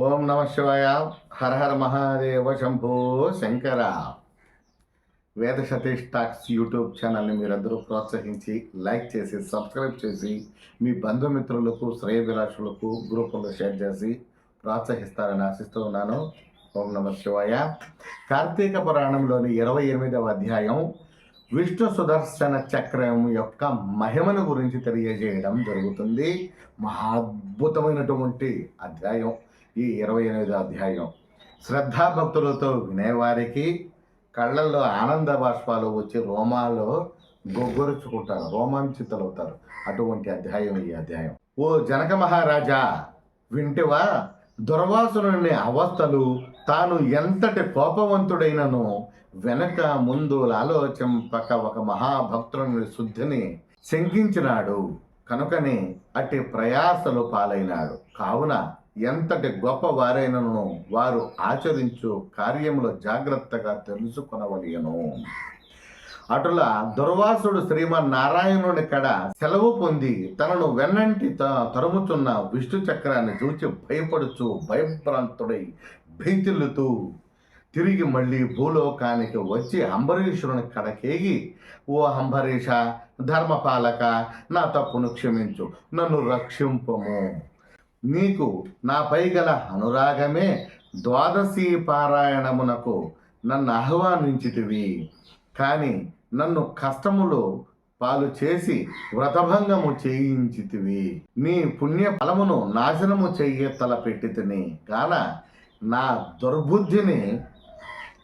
ఓం నమ శివాయ. హర హర మహాదేవ శంభో శంకర. వేద సతీష్ టాక్స్ యూట్యూబ్ ఛానల్ని మీరందరూ ప్రోత్సహించి లైక్ చేసి సబ్స్క్రైబ్ చేసి మీ బంధుమిత్రులకు శ్రేయభిలాషులకు గ్రూపుల్లో షేర్ చేసి ప్రోత్సహిస్తారని ఆశిస్తూ ఉన్నాను. ఓం నమ శివాయ. కార్తీక పురాణంలోని ఇరవై ఎనిమిదవ అధ్యాయం విష్ణు సుదర్శన చక్రం యొక్క మహిమను గురించి తెలియజేయడం జరుగుతుంది. మహా అద్భుతమైనటువంటి అధ్యాయం. ఈ ఇరవై ఎనిమిదో అధ్యాయం. శ్రద్ధాభక్తులతో వినేవారికి కళ్ళల్లో ఆనంద బాష్పాలు వచ్చి రోమాలో గొగ్గొరుచుకుంటారు రోమాంచితులవుతారు అటువంటి అధ్యాయం ఈ అధ్యాయం. ఓ జనక మహారాజా వింటివా? దుర్వాసుని అవస్థలు తాను ఎంతటి కోపవంతుడైనను? వెనక ముందు ఆలోచింపక ఒక మహాభక్తుని శుద్ధిని శంకించినాడు. కనుకనే అట్టి ప్రయాసలు పాలైనాడు. కావున ఎంతటి గొప్ప వారైనను వారు ఆచరించు కార్యములో జాగ్రత్తగా తెలుసుకొనవలయను. అటులా దుర్వాసుడు శ్రీమన్నారాయణుని కడ సెలవు పొంది తనను వెన్నంటి త- విష్ణు చక్రాన్ని చూచి భయపడుచు భయభ్రాంతుడై భీతిల్లుతూ తిరిగి మళ్ళీ భూలోకానికి వచ్చి అంబరీషుని కడకేగి ఓ అంబరీష ధర్మపాలక నా తప్పును క్షమించు నన్ను రక్షింపము. నీకు నాపై గల అనురాగమే ద్వాదశి పారాయణమునకు నన్ను ఆహ్వానించితివి. కానీ నన్ను కష్టములో పాలు చేసి వ్రతభంగము చేయించితివి. నీ పుణ్య ఫలమును నాశనము చెయ్య తలపెట్టితిని. కాన నా దుర్బుద్ధిని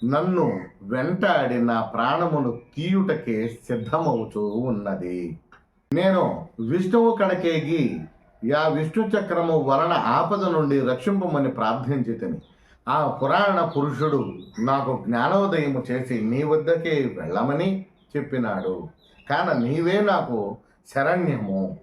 నన్ను వెంటాడి నా ప్రాణమును తీయుటకే సిద్ధమవుతూ ఉన్నది. నేను విష్ణువు కడకేగి యా విష్ణు చక్రము వలన ఆపద నుండి రక్షింపమని ప్రార్థించితిని ఆ పురాణ పురుషుడు నాకు జ్ఞానోదయము చేసి నీ వద్దకే వెళ్ళమని చెప్పినాడు. కాన నీవే నాకు శరణ్యము.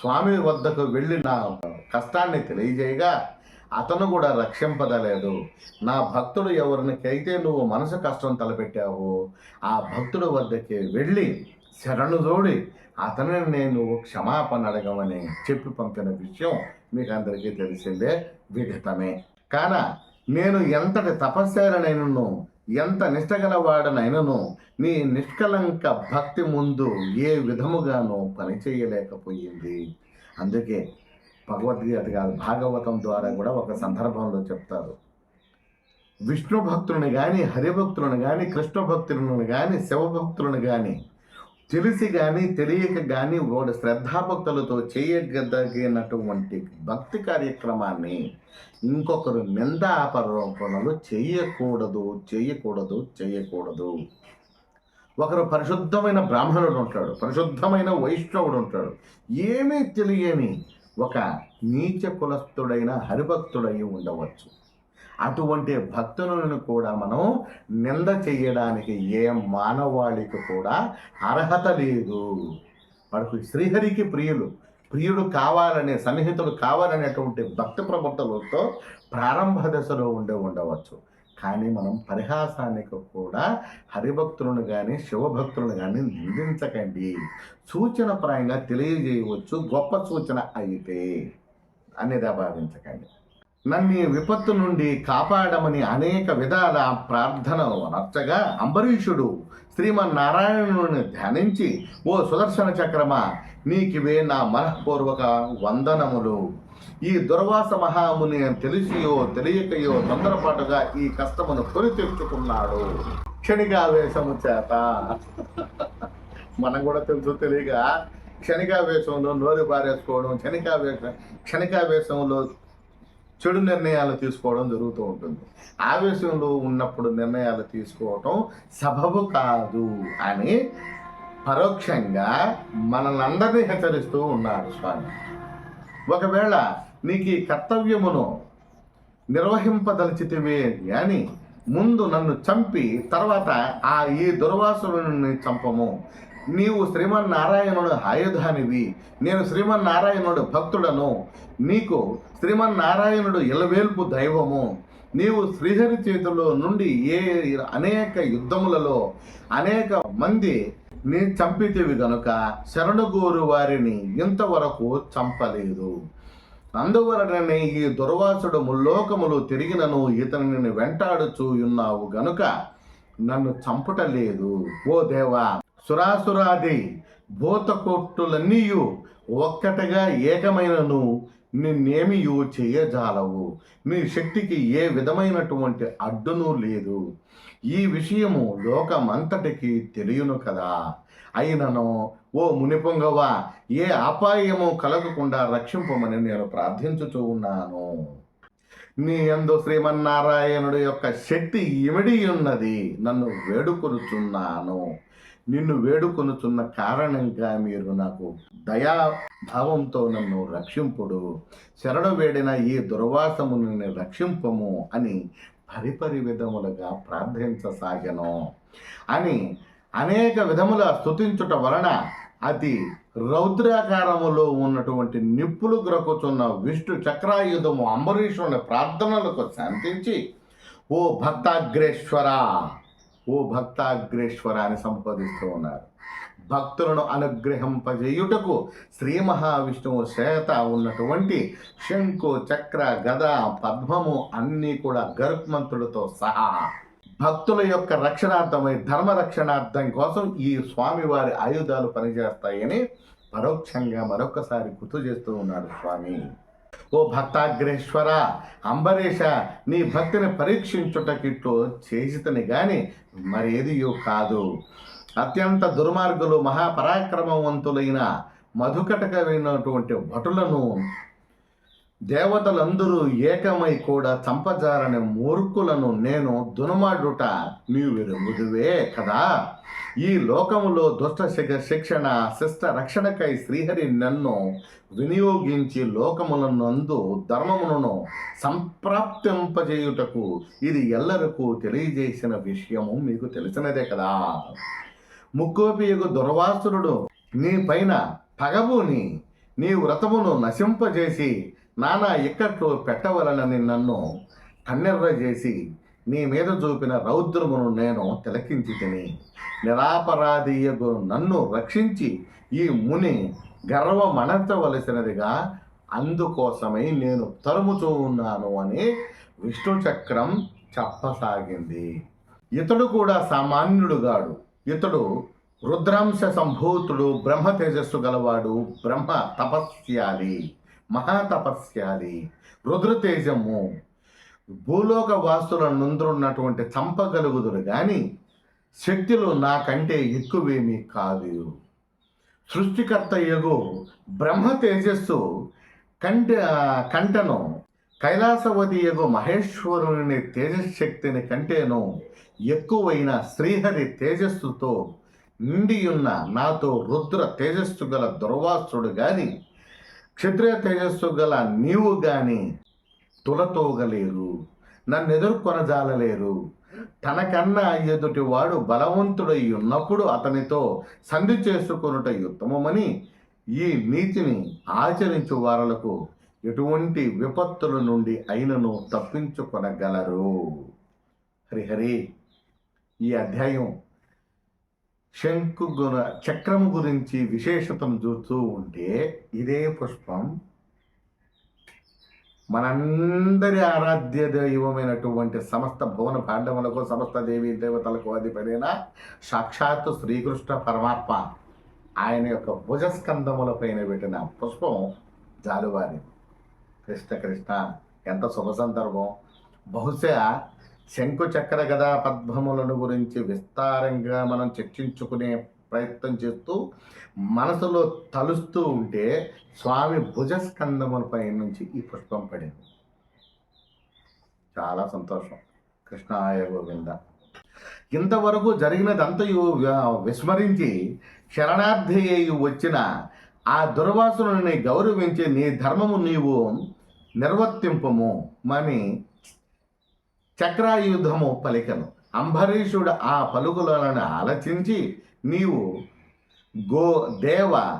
స్వామి వద్దకు వెళ్ళి నా కష్టాన్ని తెలియజేయగా అతను కూడా రక్షింపదలేదు. నా భక్తుడు ఎవరినికైతే నువ్వు మనసు కష్టం తలపెట్టావో ఆ భక్తుడు వద్దకే వెళ్ళి శరణు జోడి అతనిని నేను క్షమాపణ అడగమని చెప్పి పంపిన విషయం మీకు అందరికీ తెలిసిందే విఘతమే కాన నేను ఎంతటి తపస్సారనైనను ఎంత నిష్టగలవాడనైనను నీ నిష్కలంక భక్తి ముందు ఏ విధముగానూ పనిచేయలేకపోయింది. అందుకే భగవద్గీత కాదు భాగవతం ద్వారా కూడా ఒక సందర్భంలో చెప్తారు. విష్ణు భక్తులను కానీ హరిభక్తులను కానీ కృష్ణ భక్తులను కానీ శివభక్తులను కానీ తెలిసి కానీ తెలియక కానీ వాడు శ్రద్ధాభక్తులతో చేయగలిగినటువంటి భక్తి కార్యక్రమాన్ని ఇంకొకరు నిందాపరోపణలు చేయకూడదు చేయకూడదు చేయకూడదు. ఒకరు పరిశుద్ధమైన బ్రాహ్మణుడు ఉంటాడు పరిశుద్ధమైన వైష్ణవుడు ఉంటాడు. ఏమీ తెలియని ఒక నీచ కులస్థుడైన హరిభక్తుడై ఉండవచ్చు. అటువంటి భక్తులను కూడా మనం నింద చేయడానికి ఏ మానవాళికి కూడా అర్హత లేదు. మనకు శ్రీహరికి ప్రియులు ప్రియుడు కావాలనే సన్నిహితుడు కావాలనేటువంటి భక్తి ప్రవర్తనలతో ప్రారంభ దశలో ఉండే ఉండవచ్చు. కానీ మనం పరిహాసానికి కూడా హరిభక్తులను కానీ శివభక్తులను కానీ నిందించకండి. సూచన ప్రాయంగా తెలియజేయవచ్చు గొప్ప సూచన అయితే అనేది భావించకండి. నన్ను ఈ విపత్తు నుండి కాపాడమని అనేక విధాల ప్రార్థన నచ్చగా అంబరీషుడు శ్రీమన్నారాయణుని ధ్యానించి ఓ సుదర్శన చక్రమా నీకివే నా మనఃపూర్వక వందనములు. ఈ దుర్వాస మహాముని తెలిసియో తెలియకయో తొందరపాటుగా ఈ కష్టమును కొని తెచ్చుకున్నాడు క్షణికావేశము చేత. మనం కూడా తెలుసు తెలియక క్షణికావేశంలో నోరు పారేసుకోవడం క్షణికావేశం క్షణికావేశంలో చెడు నిర్ణయాలు తీసుకోవడం జరుగుతూ ఉంటుంది. ఆవేశంలో ఉన్నప్పుడు నిర్ణయాలు తీసుకోవటం సబబు కాదు అని పరోక్షంగా మనల్ని అందరినీ హెచ్చరిస్తూ ఉన్నాడు స్వామి. ఒకవేళ నీకు ఈ కర్తవ్యమును నిర్వహింపదలిచితివే అని ముందు నన్ను చంపి తర్వాత ఆ ఈ దుర్వాసుని చంపము. నీవు శ్రీమన్నారాయణుడు ఆయుధానివి నేను శ్రీమన్నారాయణుడు భక్తుడను. నీకు శ్రీమన్నారాయణుడు ఇలవేల్పు దైవము. నీవు శ్రీహరి చేతిలో నుండి ఏ అనేక యుద్ధములలో అనేక మంది నీ చంపితివి గనుక శరణుగోరు వారిని ఇంతవరకు చంపలేదు. అందువలననే ఈ దుర్వాసుడు ముల్లోకములు తిరిగినను ఇతనిని వెంటాడుచూ ఉన్నావు గనుక నన్ను చంపటలేదు. ఓ దేవా సురాసురాది భూతకొట్టులన్నీయు ఒక్కటగా ఏకమైనను నిన్నేమియు చేయజాలవు. నీ శక్తికి ఏ విధమైనటువంటి అడ్డును లేదు. ఈ విషయము లోకమంతటికి తెలియను కదా. అయినను ఓ మునిపొంగవ ఏ అపాయము కలగకుండా రక్షింపమని నేను ప్రార్థించుచూ ఉన్నాను. నీ యందు శ్రీమన్నారాయణుడు యొక్క శక్తి ఇమిడి ఉన్నది నన్ను వేడుకొరుచున్నాను నిన్ను వేడుకొనుతున్న కారణంగా మీరు నాకు దయా భావంతో నన్ను రక్షింపుడు. శరణు వేడిన ఈ దుర్వాసముని రక్షింపము అని పరిపరి విధములుగా ప్రార్థించసాగను. అని అనేక విధముల స్తుతించుట వలన అది రౌద్రాకారములో ఉన్నటువంటి నిప్పులు గ్రక్కుతున్న విష్ణు చక్రాయుధము అంబరీషుని ప్రార్థనలకు శాంతించి ఓ భక్తాగ్రేశ్వర! ఓ భక్తాగ్రేశ్వర అని సంబోధిస్తూ ఉన్నారు. భక్తులను అనుగ్రహింపజేయుటకు శ్రీ మహావిష్ణువు చేత ఉన్నటువంటి శంకు చక్ర గద పద్మము అన్నీ కూడా గరుత్మంతుడితో సహా భక్తుల యొక్క రక్షణార్థమై ధర్మ రక్షణార్థం కోసం ఈ స్వామివారి ఆయుధాలు పనిచేస్తాయని పరోక్షంగా మరొకసారి గుర్తు చేస్తూ ఉన్నాడు స్వామి. ఓ భక్తాగ్రేశ్వర అంబరీష నీ భక్తిని పరీక్షించుటకిట్లు చేసితని గాని మరేదియో కాదు. అత్యంత దుర్మార్గులు మహాపరాక్రమవంతులైన మధుకటకమైనటువంటి భటులను దేవతలందరూ ఏకమై కూడా చంపజారని మూర్ఖులను నేను దునమాడుట నీవు వెరుగుదువే కదా? ఈ లోకములో దుష్ట శిక్షణ శిష్ట రక్షణకై శ్రీహరి నన్ను వినియోగించి లోకములనందు ధర్మములను సంప్రాప్తింపజేయుటకు ఇది ఎల్లరకు తెలియజేసిన విషయము మీకు తెలిసినదే కదా? ముక్కోపియగు దుర్వాసురుడు నీ పైన పగబూని నీ వ్రతమును నశింపజేసి నానా ఇక్కట్లో పెట్టవలనని నన్ను కన్నెర్ర చేసి నీ మీద చూపిన రౌద్రమును నేను తిలకించి తిని నిరాపరాధీయగు నన్ను రక్షించి ఈ ముని గర్వమణర్చవలసినదిగా అందుకోసమై నేను తరుముతూ ఉన్నాను అని విష్ణు చక్రం చెప్పసాగింది. ఇతడు కూడా సామాన్యుడుగాడు ఇతడు రుద్రాంశ సంభూతుడు బ్రహ్మ తేజస్సు గలవాడు బ్రహ్మ తపస్యాలి మహాతపస్యాలి. రుద్రతేజము. భూలోక వాసుల నుందున్నటువంటి చంపగలుగుదురు కానీ శక్తులు నాకంటే ఎక్కువేమీ కాదు. సృష్టికర్త యగు బ్రహ్మ తేజస్సు కంట కంటను కైలాసవతి యగు మహేశ్వరుని తేజశక్తిని కంటేను ఎక్కువైన శ్రీహరి తేజస్సుతో నిండియున్న నాతో రుద్ర తేజస్సు గల దుర్వాసుడు గాని క్షత్రియ తేజస్సు గల నీవు గాని తులతోగలేరు నన్ను ఎదుర్కొనజాలలేరు తనకన్నా ఎదుటి వాడు బలవంతుడై ఉన్నప్పుడు అతనితో సంధి చేసుకొనుట ఉత్తమమని ఈ నీతిని ఆచరించు వారలకు ఎటువంటి విపత్తుల నుండి అయినను తప్పించుకొనగలరు. హరిహరి ఈ అధ్యాయం శంకు గుణ చక్రం గురించి విశేషతను చూస్తూ ఉంటే ఇదే పుష్పం మనందరి ఆరాధ్య దైవమైనటువంటి సమస్త భువన పాండవులకు సమస్త దేవీ దేవతలకు అధిపడైన సాక్షాత్తు శ్రీకృష్ణ పరమాత్మ ఆయన యొక్క భుజస్కందముల పైన పెట్టిన పుష్పం జాలువారి కృష్ణ కృష్ణ ఎంత శుభ సందర్భం. బహుశా శంకు చక్ర గదా పద్మములను గురించి విస్తారంగా మనం చర్చించుకునే ప్రయత్నం చేస్తూ మనసులో తలుస్తూ ఉంటే స్వామి భుజస్కందములపై నుంచి ఈ పుష్పం పడింది. చాలా సంతోషం. కృష్ణాయ గోవింద. ఇంతవరకు జరిగినదంతయు విస్మరించి శరణార్థి అయి వచ్చిన ఆ దుర్వాసుని గౌరవించి నీ ధర్మము నీవు నిర్వర్తింపము అని చక్రాయుధము పలికను. అంబరీషుడు ఆ పలుకులను ఆలోచించి నీవు గో దేవ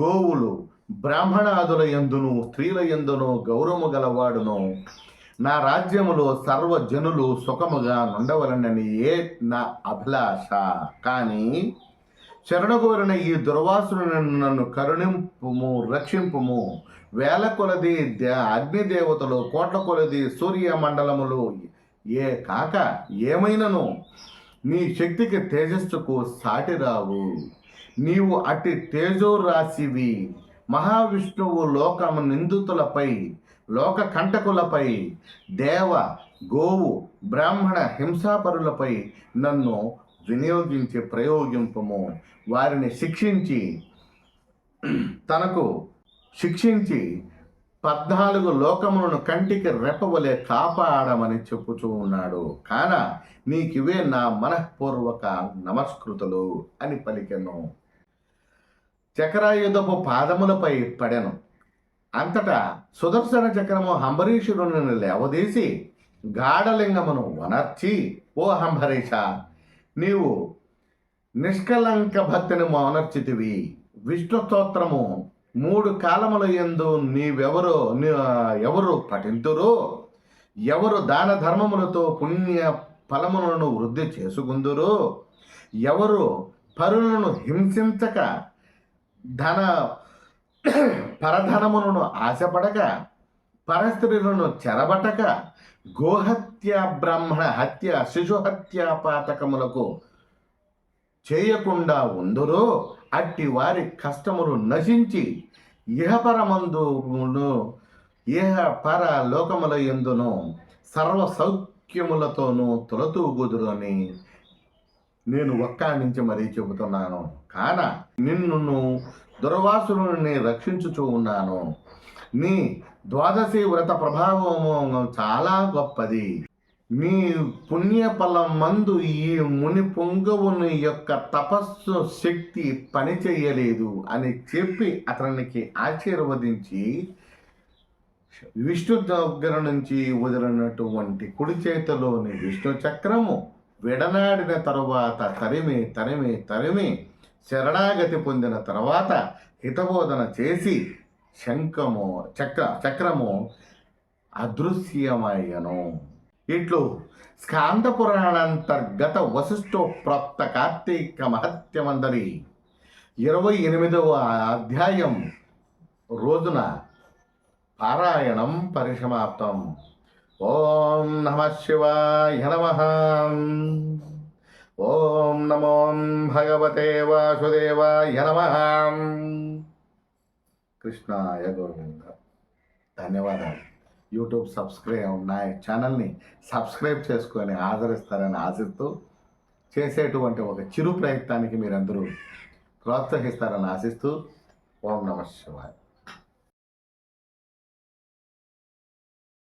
గోవులు బ్రాహ్మణాదుల ఎందును స్త్రీల ఎందును గౌరవము గలవాడును. నా రాజ్యములో సర్వజనులు సుఖముగా నుండవలనని ఏ నా అభిలాష. కానీ శరణగోరిన ఈ దుర్వాసును నన్ను కరుణింపుము రక్షింపుము. వేల కొలది అగ్నిదేవతలు కోట్ల కొలది సూర్య మండలములు ఏ కాక ఏమైనను? నీ శక్తికి తేజస్సుకు సాటి రావు. నీవు అట్టి తేజో రాశివి మహావిష్ణువు లోక నిందితులపై లోక కంటకులపై దేవ గోవు బ్రాహ్మణ హింసాపరులపై నన్ను వినియోగించి ప్రయోగింపము. వారిని శిక్షించి తనకు శిక్షించి పద్నాలుగు లోకములను కంటికి రెప్పవలే కాపాడమని చెప్పుచూ ఉన్నాడు. కాన నీకివే నా మనఃపూర్వక నమస్కృతులు అని పలికెను. చక్రాయుధపు పాదములపై పడెను. అంతటా సుదర్శన చక్రము హంబరీషుడుని లేవదీసి గాఢలింగమును వనర్చి ఓ హంబరీష నీవు నిష్కలంక భక్తిని మౌనర్చితివి. విష్ణు స్తోత్రము మూడు కాలముల యందు నీవెవరు నీ- ఎవరు పఠింతురు ఎవరు దాన ధర్మములతో పుణ్య ఫలములను వృద్ధి చేసుకుందురో ఎవరు పరులను హింసించక ధన పరధనములను ఆశపడక పరస్త్రీలను చెరబట్టక గోహత్య బ్రాహ్మణ హత్య శిశు హత్య పాతకములకు చేయకుండా ఉందరో అట్టి వారి కష్టములు నశించి ఇహపరమందు ఇహపర లోకముల ఎందును సర్వ సౌఖ్యములతోనూ తొలతూగుదురని నేను ఒక్క నుంచి మరీ చెబుతున్నాను. కాన నిన్ను దుర్వాసుని రక్షించుచూ ఉన్నాను. నీ ద్వాదశి వ్రత ప్రభావము చాలా గొప్పది. నీ పుణ్యఫలం మందు ఈ ముని పొంగవుని యొక్క తపస్సు శక్తి పని చేయలేదు అని చెప్పి అతనికి ఆశీర్వదించి విష్ణు దగ్గర నుంచి వదిలినటువంటి కుడి చేతిలోని విష్ణు చక్రము విడనాడిన తరువాత తరిమి తరిమి తరిమి శరణాగతి పొందిన తర్వాత హితబోధన చేసి శంఖము చక్ర చక్రము అదృశ్యమయ్యను. ఇట్లు స్కాంద పురాణాంతర్గత వశిష్ఠోప్రాప్త కార్తీక మహత్యమందరి ఇరవై ఎనిమిదవ అధ్యాయం రోజున పారాయణం పరిసమాప్తం. ఓం నమ శివాయ నమ. ఓం నమో భగవతే వాసుదేవాయ నమ. కృష్ణాయ గోవింద. ధన్యవాదాలు. యూట్యూబ్ సబ్స్క్రైబ్ నా ఛానల్ని సబ్స్క్రైబ్ చేసుకొని ఆదరిస్తారని ఆశిస్తూ చేసేటువంటి ఒక చిరు ప్రయత్నానికి మీరందరూ ప్రోత్సహిస్తారని ఆశిస్తూ ఓం నమ శివాయ.